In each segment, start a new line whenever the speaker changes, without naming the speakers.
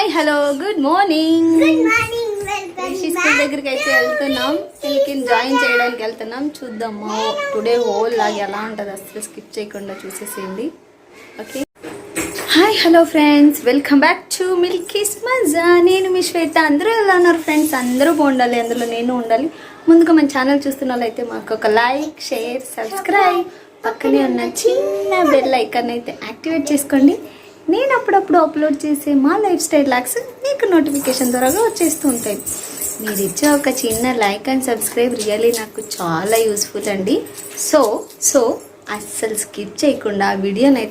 Hi hello good
morning school దగ్గరికి అయితే వెళ్తున్నాం. పిల్లకి జాయిన్ చేయడానికి వెళ్తున్నాం. చూద్దాము. టుడే హోల్ లాగా ఎలా ఉంటుంది అసలు స్కిప్ చేయకుండా చూసేసేయండి. Okay hi hello friends welcome back to Milky's Maza నేను మీ శ్వేత. అందరూ ఎలా ఉన్నారు ఫ్రెండ్స్ అందరూ బాగుండాలి. అందులో నేను ఉండాలి. ముందుగా మన ఛానల్ చూస్తున్న వాళ్ళైతే మాకు ఒక లైక్ షేర్ సబ్స్క్రైబ్ పక్కనే ఉన్న చిన్న బెల్ ఐకాన్ అయితే యాక్టివేట్ చేసుకోండి. నేను అప్పుడప్పుడు అప్లోడ్ చేసే మా లైఫ్ స్టైల్ లాక్స్ మీకు నోటిఫికేషన్ ద్వారా వచ్చేస్తూ ఉంటాయి. మీరు ఇచ్చే ఒక చిన్న లైక్ అండ్ సబ్స్క్రైబ్ రియల్లీ నాకు చాలా యూస్ఫుల్ అండి. సో సో అస్సలు స్కిప్ చేయకుండా ఆ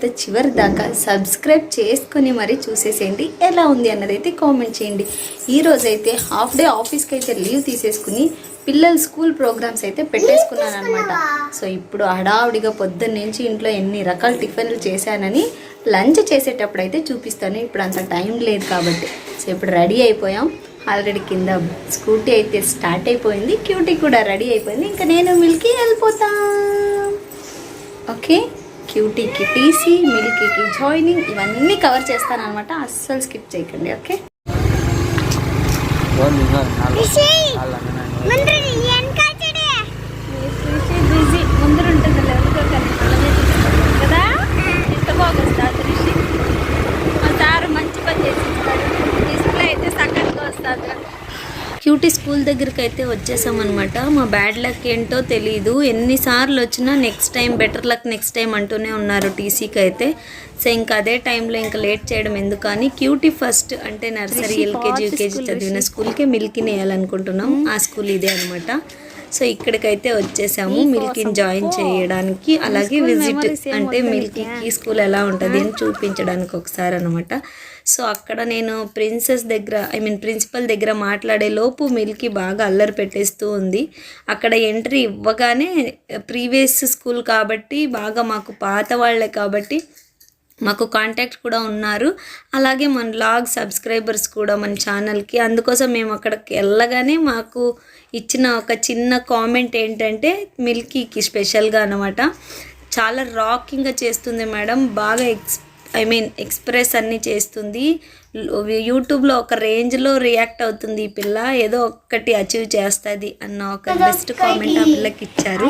చివరి దాకా సబ్స్క్రైబ్ చేసుకొని మరీ చూసేసేయండి. ఎలా ఉంది అన్నదైతే కామెంట్ చేయండి. ఈరోజైతే హాఫ్ డే ఆఫీస్కి అయితే లీవ్ తీసేసుకుని పిల్లల స్కూల్ ప్రోగ్రామ్స్ అయితే పెట్టేసుకున్నాను అనమాట సో ఇప్పుడు హడావుడిగా పొద్దున్న నుంచి ఇంట్లో ఎన్ని రకాల టిఫిన్లు చేశానని లంచ్ చేసేటప్పుడు అయితే చూపిస్తాను. ఇప్పుడు అంత టైం లేదు కాబట్టి. సో ఇప్పుడు రెడీ అయిపోయాం. ఆల్రెడీ కింద స్కూటీ అయితే స్టార్ట్ అయిపోయింది. క్యూటీ కూడా రెడీ అయిపోయింది. ఇంకా నేను మిల్కీ వెళ్ళిపోతాం. ఓకే? క్యూటీకి టీసీ మిల్కీకి జాయినింగ్ ఇవన్నీ కవర్ చేస్తాను అనమాట అస్సలు స్కిప్ చేయకండి. ఓకే?
ముందు
ఉంటుంది. కదా? ఎంత బాగొస్తుంది రిషి మా సారు మంచి పని చేసి ఇస్తాడు డిస్ప్లే అయితే సక్కగా వస్తుంది క్యూటీ స్కూల్ దగ్గరికి అయితే వచ్చేసామన్నమాట. మా బ్యాడ్ లక్ ఏంటో తెలియదు ఎన్నిసార్లు వచ్చినా next time better luck next time అంటూనే ఉన్నారు టీసీకి అయితే సో ఇంకా అదే టైంలో ఇంకా లేట్ చేయడం ఎందుకు క్యూటీ ఫస్ట్ అంటే నర్సరీ ఎల్కేజీ యూకేజీ చదివిన స్కూల్కే మిల్కీని వేయాలనుకుంటున్నాం ఆ స్కూల్ ఇదే అనమాట సో ఇక్కడికైతే వచ్చేసాము. మిల్కీని జాయిన్ చేయడానికి అలాగే విజిట్ అంటే మిల్కీకి స్కూల్ ఎలా ఉంటుంది అని చూపించడానికి ఒకసారి అనమాట సో అక్కడ నేను ప్రిన్సెస్ దగ్గర ఐ మీన్ ప్రిన్సిపల్ దగ్గర మాట్లాడే లోపు మిల్కీ బాగా అల్లరి పెట్టేస్తూ ఉంది. అక్కడ ఎంట్రీ ఇవ్వగానే ప్రీవియస్ స్కూల్ కాబట్టి బాగా మాకు పాత వాళ్ళే కాబట్టి మాకు కాంటాక్ట్ కూడా ఉన్నారు. అలాగే మన లాగ్ సబ్స్క్రైబర్స్ కూడా మన ఛానల్కి అందుకోసం మేము అక్కడికి వెళ్ళగానే మాకు ఇచ్చిన ఒక చిన్న కామెంట్ ఏంటంటే మిల్కీకి స్పెషల్గా అనమాట చాలా రాకింగ్గా చేస్తుంది మేడం. బాగా ఎక్స్ ఐ మీన్ ఎక్స్ప్రెస్ అన్నీ చేస్తుంది. యూట్యూబ్లో ఒక రేంజ్లో రియాక్ట్ అవుతుంది ఈ పిల్ల ఏదో ఒక్కటి అచీవ్ చేస్తుంది అన్న ఒక బెస్ట్ కామెంట్ ఆ పిల్లకి ఇచ్చారు.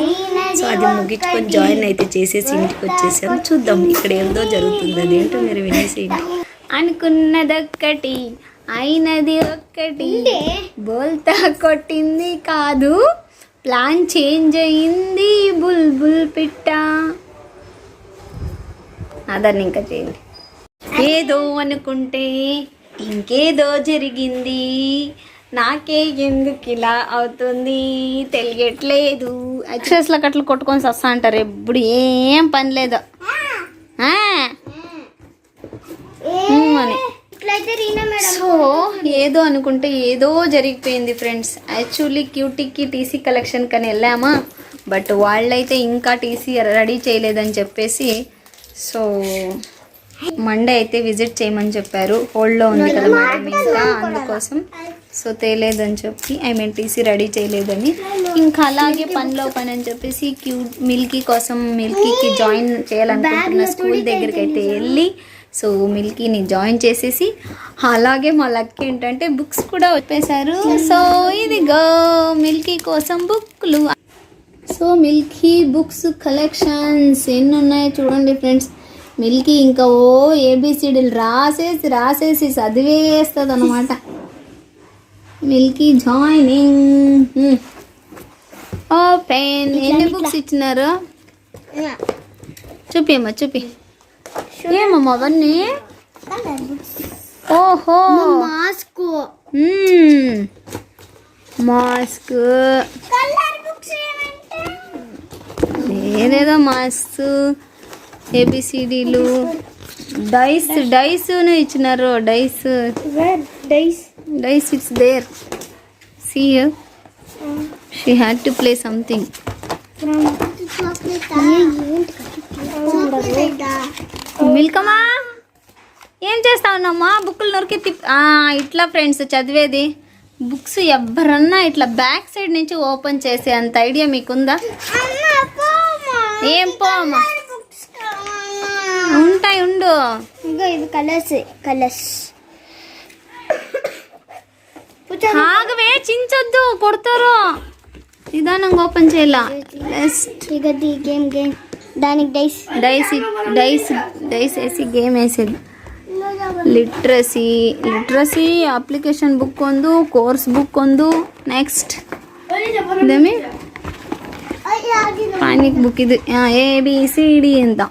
సో అది ముగించుకొని జాయిన్ అయితే చేసేసి ఇంటికి వచ్చేసాం చూద్దాం ఇక్కడ ఏందో జరుగుతుంది అదేంటో మీరు వినేసేయండి అనుకున్నదొక్కటి అయినది ఒక్కటి. బోల్తా కొట్టింది కాదు ప్లాన్ చేంజ్ అయింది బుల్ బుల్ పిట్ట. అదన్ని ఇంకా చేయండి. ఏదో అనుకుంటే ఇంకేదో జరిగింది. నాకే ఎందుకు ఇలా అవుతుంది తెలియట్లేదు. ఎక్సైజ్లో కట్లు కొట్టుకొని వస్తా అంటారు. ఎప్పుడు ఏం పని లేదు. అని.
ఇట్లయితే రీనా మేడం.
సో ఏదో అనుకుంటే ఏదో జరిగిపోయింది ఫ్రెండ్స్. యాక్చువల్లీ క్యూటీకి టీసీ కలెక్షన్ కని వెళ్ళామా? బట్ వాళ్ళైతే ఇంకా టీసీ రెడీ చేయలేదని చెప్పేసి సో మండే అయితే విజిట్ చేయమని చెప్పారు. హోల్డ్లో ఉంది కదా మేడం ఇంకా అందుకోసం. సో తేలేదని చెప్పి ఐ మీన్ టీసీ రెడీ చేయలేదని. ఇంకా అలాగే పనిలో పని అని చెప్పేసి క్యూ మిల్కీ కోసం మిల్కీకి జాయిన్ చేయాలనుకుంటున్న స్కూల్ దగ్గరికి అయితే వెళ్ళి సో మిల్కీని జాయిన్ చేసేసి అలాగే మా లక్ ఏంటంటే బుక్స్ కూడా వచ్చేసారు. సో ఇదిగో మిల్కీ కోసం బుక్లు సో మిల్కీ బుక్స్ కలెక్షన్స్ ఎన్ని ఉన్నాయో చూడండి ఫ్రెండ్స్ మిల్కీ ఇంకా ఓ ఏబిసిడీలు రాసేసి రాసేసి చదివేస్తుంది అనమాట మిల్కీ జాయినింగ్. ఓపెన్. ఎన్ని బుక్స్ ఇచ్చినారు? చూపిమ్మా చూపి ఏమమ్మా అవన్నీ? ఓహో.
మాస్క్.
మాస్క్. ఏదేదో మాస్క్. ఏబిసిడీలు. డైస్ డైస్ను ఇచ్చినారు.
Dice. Dice
dice it's there. See she had to play something. మిల్కమా? ఏం చేస్తా ఉన్నామ్మా బుక్కులు నొరికి తిప్ ఇట్లా ఫ్రెండ్స్ చదివేది. బుక్స్ ఎవరన్నా ఇట్లా బ్యాక్ సైడ్ నుంచి ఓపెన్ చేసే అంత ఐడియా మీకుందా? ఏం పోమ్మా? ఉంటాయి ఉండు
ఇంకా ఇది కలర్స్ కలర్స్
ఆగవే చించొద్దు కొడతారు నిదానంగా ఓపెన్ చేయాల నెక్స్ట్
ఇక ది గేమ్ గేమ్ దానికి డైస్
డైస్ డైస్ డైస్ వేసి గేమ్ వేసేది ಲಿಟ್ರಸಿ ಲಿಟ್ರಸಿ ಅಪ್ಲಿಕೇಶನ್ ಬುಕ್ ಒಂದು ಕೋರ್ಸ್ ಬುಕ್ ಒಂದು ನೆಕ್ಸ್ಟ್ ಇದೇಮಿ ಪಾನಿಕ್ ಬುಕ್ ಇದು ಎ ಬಿ ಸಿ ಡಿ ಅಂತ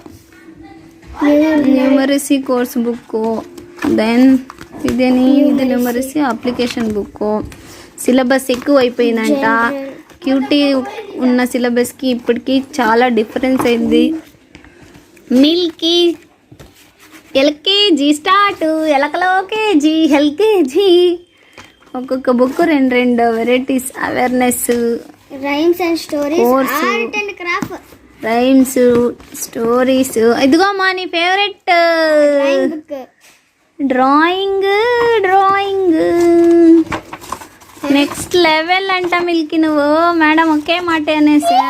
న్యూమరసీ కోర్స్ బుక్కు దెన్ ఇదేని? ఇది న్యూమరసీ అప్లికేషన్ బుక్కు సిలబస్ ఎక్కువ అయిపోయిందంట క్యూటీ ఉన్న సిలబస్కి ఇప్పటికి చాలా డిఫరెన్స్ అయింది. మిల్కీ ఎల్కేజీ స్టార్ట్ ఎలకలోకేజీ ఎల్కేజీ ఒక్కొక్క బుక్ రెండు రెండు varieties
awareness rhymes and
stories
art and craft
rhymes stories ఇదిగో మా నీ
favourite
drawing drawing next level అంట మిల్కి నువ్వు. మేడం ఒకే మాట అనేసా?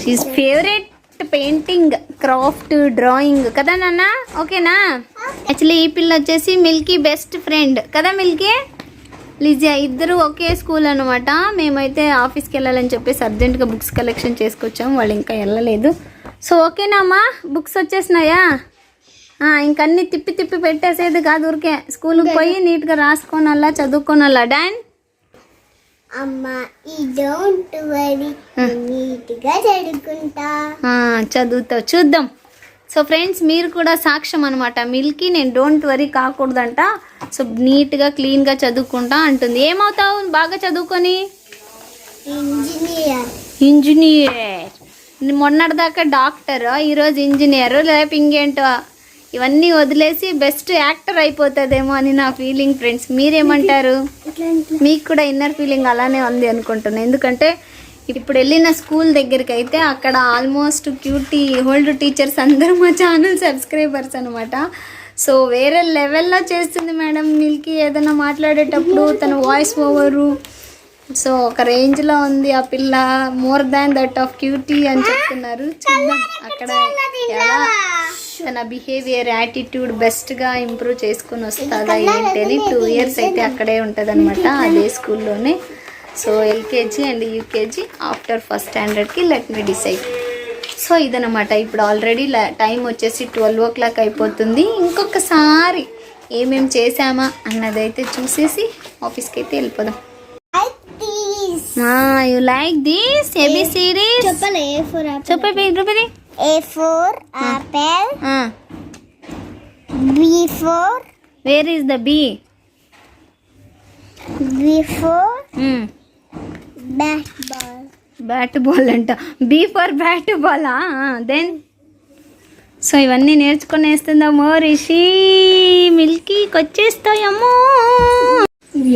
She's favourite painting craft drawing కదా నాన్న? ఓకేనా? యాక్చువల్లీ ఈ పిల్ల వచ్చేసి మిల్కీ బెస్ట్ ఫ్రెండ్ కదా మిల్కీ? లిజియా ఇద్దరు ఒకే స్కూల్ అనమాట మేమైతే ఆఫీస్కి వెళ్ళాలని చెప్పేసి అర్జెంట్గా బుక్స్ కలెక్షన్ చేసుకొచ్చాం వాళ్ళు ఇంకా వెళ్ళలేదు. సో ఓకేనా అమ్మా బుక్స్ వచ్చేసినాయా? ఇంకన్నీ తిప్పి తిప్పి పెట్టేసేది కాదు ఊరికే. స్కూల్కి పోయి నీట్గా రాసుకోనల్లా చదువుకోనల్లా. డాన్? చదువుతావు చూద్దాం. సో ఫ్రెండ్స్ మీరు కూడా సాక్ష్యం అనమాట మిల్కీ నేను డోంట్ వరీ కాకూడదంట. సో నీట్గా క్లీన్గా చదువుకుంటా అంటుంది. ఏమవుతావు? బాగా చదువుకొని?
ఇంజనీర్.
ఇంజనీర్. మొన్నటిదాకా డాక్టర్ ఈరోజు ఇంజనీర్ రేపు ఇంకేంటో. ఇవన్నీ వదిలేసి బెస్ట్ యాక్టర్ అయిపోతుందేమో అని నా ఫీలింగ్ ఫ్రెండ్స్ మీరేమంటారు? మీకు కూడా ఇన్నర్ ఫీలింగ్ అలానే ఉంది అనుకుంటున్నాను ఎందుకంటే ఇప్పుడు వెళ్ళిన స్కూల్ దగ్గరికి అయితే అక్కడ ఆల్మోస్ట్ క్యూటీ హోల్డ్ టీచర్స్ అందరూ మా ఛానల్ సబ్స్క్రైబర్స్ అనమాట సో వేరే లెవెల్లో చేస్తుంది మేడం మిల్కీ ఏదైనా మాట్లాడేటప్పుడు తన వాయిస్ ఓవరు. సో ఒక రేంజ్లో ఉంది ఆ పిల్ల more than that of Cutie అని చెప్తున్నారు. చూద్దాం అక్కడ ఎలా తన బిహేవియర్ యాటిట్యూడ్ బెస్ట్గా ఇంప్రూవ్ చేసుకుని వస్తుందా ఏంటి అని. టూ ఇయర్స్ అయితే అక్కడే ఉంటుంది అదే స్కూల్లోనే. So LKG and UKG after first స్టాండర్డ్కి let me decide. So ఇదనమాట ఇప్పుడు ఆల్రెడీ టైం వచ్చేసి ట్వెల్వ్ ఓ క్లాక్ అయిపోతుంది. ఇంకొకసారి ఏమేం చేసామా అన్నదైతే చూసేసి ఆఫీస్కి అయితే వెళ్ళిపోదాం యు లైక్ దిస్? ఏబిసిడీస్
చెప్పలే ఏ ఫోర్
చెప్పే రూపరి
A for apple? B
for? Where is the
B? B
for.
Bat ball
bat ball అంట బీ ఫర్ బ్యాట్ బాలా దెన్ సో ఇవన్నీ నేర్చుకొని వేస్తుందమ్మో రిషి. మిల్కీకి వచ్చేస్తాయమ్మో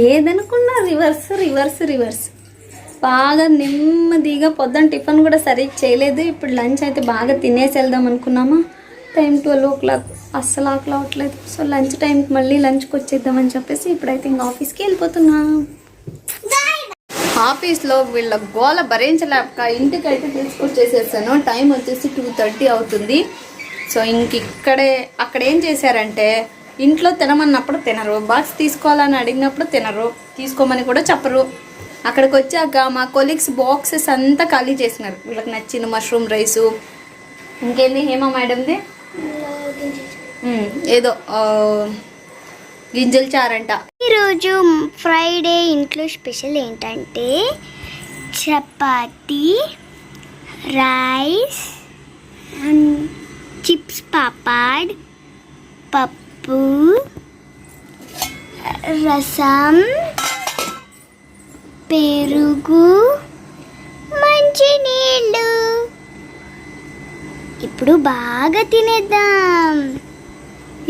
ఏదనుకున్నా రివర్స్ రివర్స్ రివర్స్ బాగా నెమ్మదిగా పొద్దున్న టిఫిన్ కూడా సరిగ్గా చేయలేదు. ఇప్పుడు లంచ్ అయితే బాగా తినేసి వెళ్దాం అనుకున్నామా? టైం ట్వెల్వ్ ఓ క్లాక్ అస్సలు ఆకలి అవ్వట్లేదు. సో లంచ్ టైంకి మళ్ళీ లంచ్కి వచ్చేద్దామని చెప్పేసి ఇప్పుడైతే ఇంకా ఆఫీస్కి వెళ్ళిపోతున్నా. ఆఫీస్లో వీళ్ళ గోల భరించలేక ఇంటికి అయితే తీసుకొచ్చేసేసాను. టైం వచ్చేసి టూ థర్టీ అవుతుంది. సో ఇంక ఇక్కడే అక్కడ ఏం చేశారంటే ఇంట్లో తినమన్నప్పుడు తినరు. బాక్స్ తీసుకోవాలని అడిగినప్పుడు తినరు. తీసుకోమని కూడా చెప్పరు. అక్కడికి వచ్చాక మా కొలీగ్స్ బాక్సెస్ అంతా ఖాళీ చేసినారు. వీళ్ళకి నచ్చిన మష్రూమ్ రైసు ఇంకేంది హేమా మేడంది? ఏదో గింజల చారంట.
ఈరోజు ఫ్రైడే ఇంట్లో స్పెషల్ ఏంటంటే chapati rice and chips papad పప్పు రసం పెరుగు మంచినీళ్ళు ఇప్పుడు బాగా తినేద్దాం.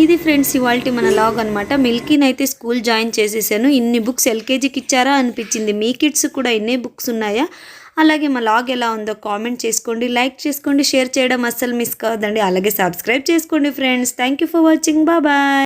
ఇది ఫ్రెండ్స్ ఇవాళ మన లాగ్ అనమాట మిల్కీని అయితే స్కూల్ జాయిన్ చేసేసాను. ఇన్ని బుక్స్ ఎల్కేజీకి ఇచ్చారా అనిపించింది. మీ కిడ్స్ కూడా ఇన్నే బుక్స్ ఉన్నాయా? అలాగే మా లాగ్ ఎలా ఉందో కామెంట్ చేసుకోండి. లైక్ చేసుకోండి. షేర్ చేయడం అస్సలు మిస్ కావద్దండి. అలాగే సబ్స్క్రైబ్ చేసుకోండి friends. Thank you for watching. Bye.